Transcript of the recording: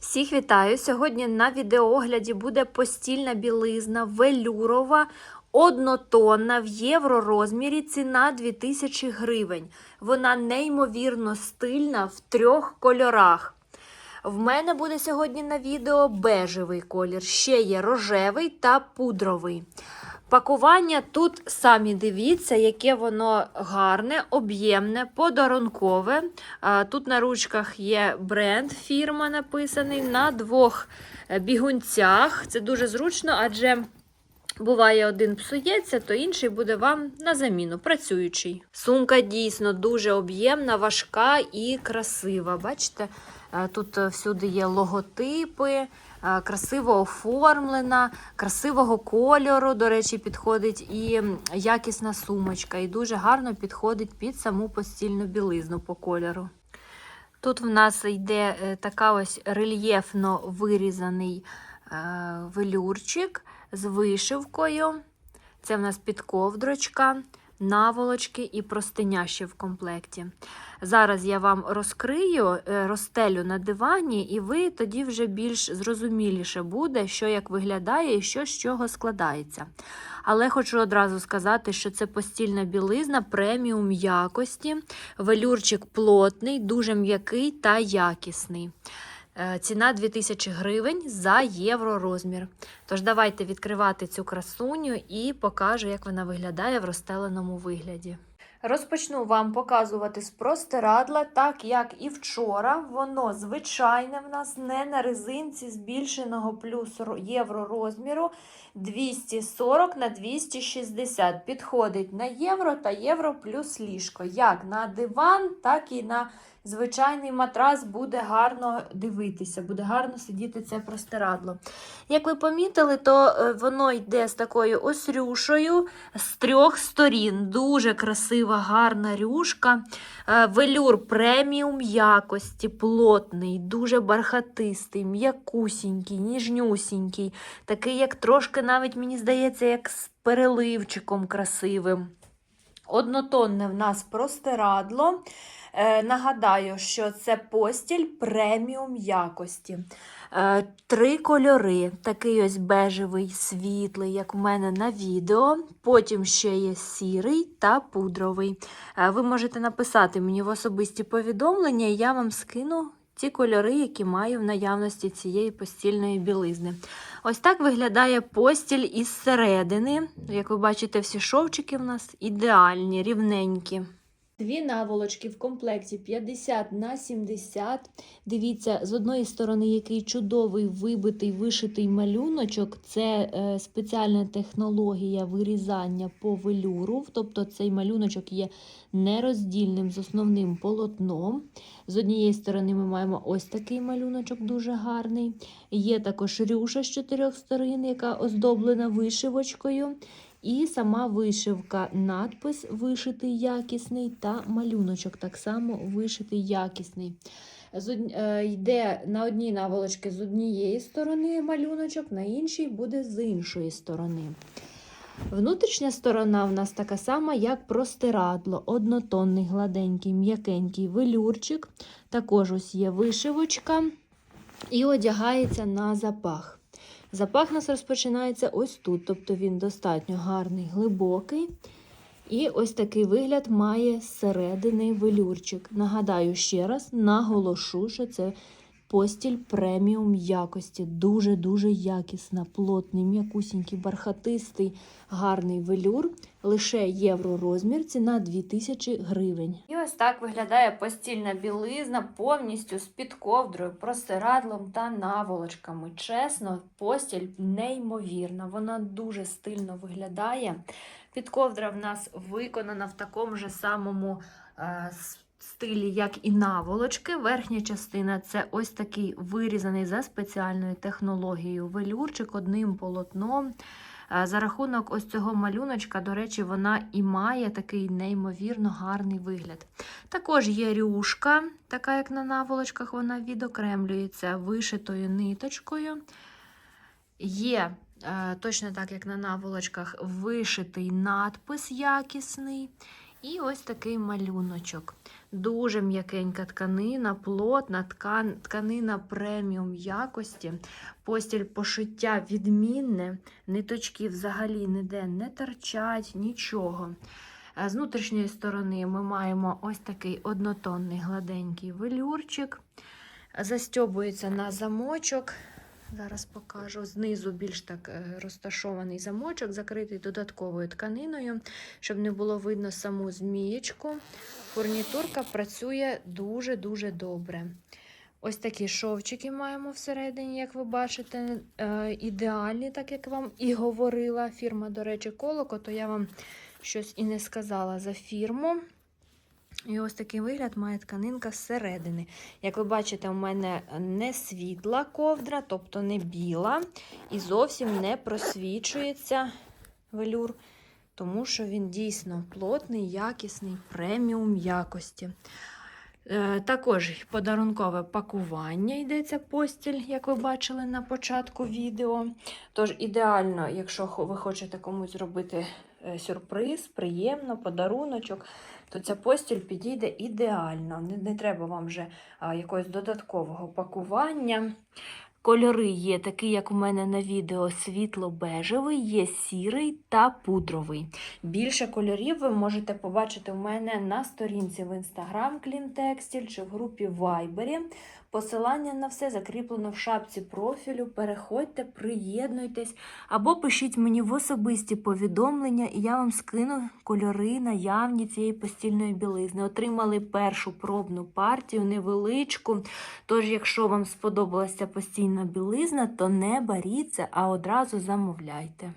Всіх вітаю! Сьогодні на відеоогляді буде постільна білизна велюрова, однотонна в євро розмірі, ціна 2000 гривень. Вона неймовірно стильна в трьох кольорах. В мене буде сьогодні на відео бежевий колір, ще є рожевий та пудровий. Пакування тут самі дивіться, яке воно гарне, об'ємне, подарункове. Тут на ручках є бренд, фірма написаний на двох е, бігунцях. Це дуже зручно, адже буває один псується, то інший буде вам на заміну, працюючий. Сумка дійсно дуже об'ємна, важка і красива. Бачите, е, тут е, всюди є логотипи. Е, Красиво оформлена, красивого кольору, до речі, підходить і якісна сумочка, і дуже гарно підходить під саму постільну білизну по кольору. Тут в нас йде е, така ось рельєфно вирізаний е, велюрчик з вишивкою. Це в нас підковдрочка, наволочки і простиня ще в комплекті. Зараз я вам розкрию, е, розстелю на дивані, і ви тоді вже більш зрозуміліше буде, що як виглядає і що з чого складається. Але хочу одразу сказати, що це постільна білизна преміум якості, велюрчик плотний, дуже м'який та якісний. Е, Ціна 2000 гривень за євро розмір. Тож давайте відкривати цю красуню і покажу, як вона виглядає в розстеленому вигляді. Розпочну вам показувати з простирадла, так як і вчора. Воно звичайне в нас не на резинці збільшеного плюс євро розміру 240 на 260. Підходить на євро та євро плюс ліжко. Як на диван, так і на звичайний матрас буде гарно дивитися, буде гарно сидіти це простирадло. Як ви помітили, то е, воно йде з такою ось рюшею з трьох сторін. Дуже красива, гарна рюшка. Е, Велюр преміум якості, плотний, дуже бархатистий, м'якусінький, ніжнюсінький. Такий, як трошки навіть, мені здається, як з переливчиком красивим. Однотонне в нас простирадло. Е, нагадаю, що це постіль преміум якості. Е, три кольори: такий ось бежевий, світлий, як у мене на відео. Потім ще є сірий та пудровий. Е, ви можете написати мені в особисті повідомлення, і я вам скину ті кольори, які маю в наявності цієї постільної білизни. Ось так виглядає постіль із середини. Як ви бачите, всі шовчики в нас ідеальні, рівненькі. Дві наволочки в комплекті 50 на 70. Дивіться, з одної сторони, який чудовий вибитий вишитий малюночок. Це е, спеціальна технологія вирізання по велюру. Тобто цей малюночок є нероздільним з основним полотном. З однієї сторони ми маємо ось такий малюночок, дуже гарний. Є також рюша з чотирьох сторон, яка оздоблена вишивочкою. І сама вишивка, надпис вишитий якісний та малюночок так само вишитий якісний. Е, Йде на одній наволочці з однієї сторони малюночок, на іншій буде з іншої сторони. Внутрішня сторона в нас така сама, як простирадло, однотонний, гладенький, м'якенький велюрчик. Також ось є вишивочка і одягається на запах. Запах у нас розпочинається ось тут, тобто він достатньо гарний, глибокий. І ось такий вигляд має зсередини велюрчик. Нагадаю ще раз, наголошу, що це постіль преміум якості. Дуже-дуже якісна, плотний, м'якусінький, бархатистий, гарний велюр. Лише євро розмір, ціна 2000 гривень. І ось так виглядає постільна білизна повністю з підковдрою, простирадлом та наволочками. Чесно, постіль неймовірна. Вона дуже стильно виглядає. Підковдра в нас виконана в такому ж самому е, стилі, як і наволочки. Верхня частина це ось такий вирізаний за спеціальною технологією велюрчик одним полотном. Е, За рахунок ось цього малюночка, до речі, вона і має такий неймовірно гарний вигляд. Також є рюшка, така як на наволочках, вона відокремлюється вишитою ниточкою. Є е, точно так, як на наволочках, вишитий надпис якісний. І ось такий малюночок. Дуже м'якенька тканина, плотна ткан, тканина преміум якості. Постіль пошиття відмінне, ниточки взагалі ніде не торчать, нічого. Е, З внутрішньої сторони ми маємо ось такий однотонний гладенький велюрчик. Застьобується на замочок. Зараз покажу. Знизу більш так е, розташований замочок, закритий додатковою тканиною, щоб не було видно саму змієчку. Фурнітурка працює дуже-дуже добре. Ось такі шовчики маємо всередині, як ви бачите, е, ідеальні, так як вам і говорила фірма, до речі, Колоко, то я вам щось і не сказала за фірму. І ось такий вигляд має тканинка зсередини. Як ви бачите, у мене не світла ковдра, тобто не біла, і зовсім не просвічується велюр, тому що він дійсно плотний, якісний, преміум якості. Е, Також подарункове пакування йдеться постіль, як ви бачили на початку відео. Тож ідеально, якщо ви хочете комусь зробити сюрприз, приємно, подаруночок, то ця постіль підійде ідеально. Не, не треба вам вже якогось додаткового пакування. Кольори є такі, як у мене на відео, світло-бежевий, є сірий та пудровий. Більше кольорів ви можете побачити у мене на сторінці в Instagram Клінтекстіль чи в групі Viber. Посилання на все закріплено в шапці профілю. Переходьте, приєднуйтесь або пишіть мені в особисті повідомлення, і я вам скину кольори наявні цієї постільної білизни. Отримали першу пробну партію, невеличку. Тож, якщо вам сподобалася постільна білизна, то не боріться, а одразу замовляйте.